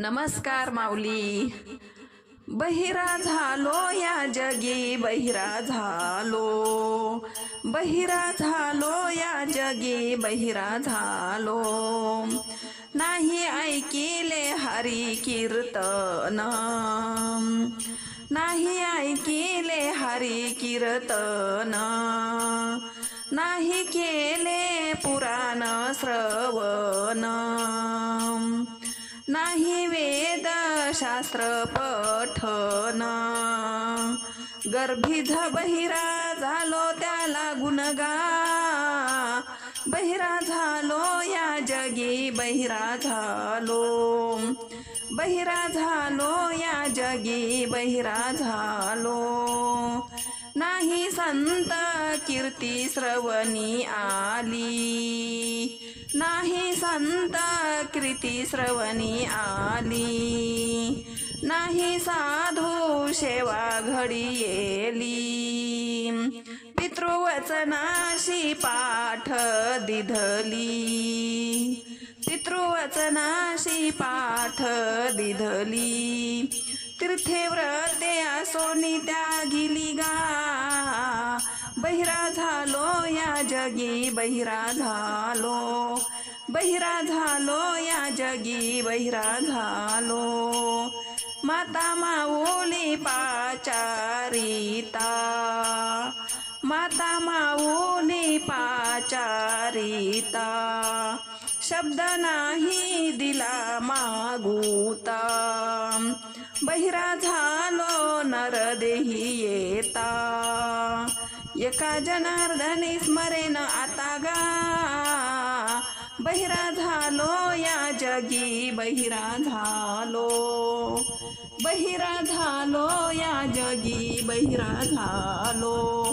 नमस्कार माऊली. बहिरा झालो या जगी बहिरा झालो. बहिरा झालो या जगी बहिरा झालो. नाही ऐकिले हरी कीर्तन. नाही ऐकिले हरी कीर्तन. नाही केले पुराण श्रवण. नाही वेद शास्त्र पठन. गर्भिध बहिरा झालो त्याला गुणगा. बहिरा झालो या जगी बहिरा झालो. बहिरा झालो या जगी बहिरा झालो. नाही संत कीर्ती श्रवणी आली. नाही संत कृती श्रवणी आली. नाही साधू सेवा घडी येली. पितृवचनाशी पाठ दिधली. पितृवचनाशी पाठ दिधली. तीर्थे व्रते त्या त्यागिली गा जगी बहिरा झालो बहिरा झालो या जगी बहिरा झालो माता माऊली पाचारिता. माता माऊली पाचारिता. शब्द नाही दिला मागूता. बहिरा झालो नरदेही येता. एका जनार्दने स्मरेन आता गा. बहिरा झालो या जगी बहिरा झालो. बहिरा झालो या जगी बहिरा झालो.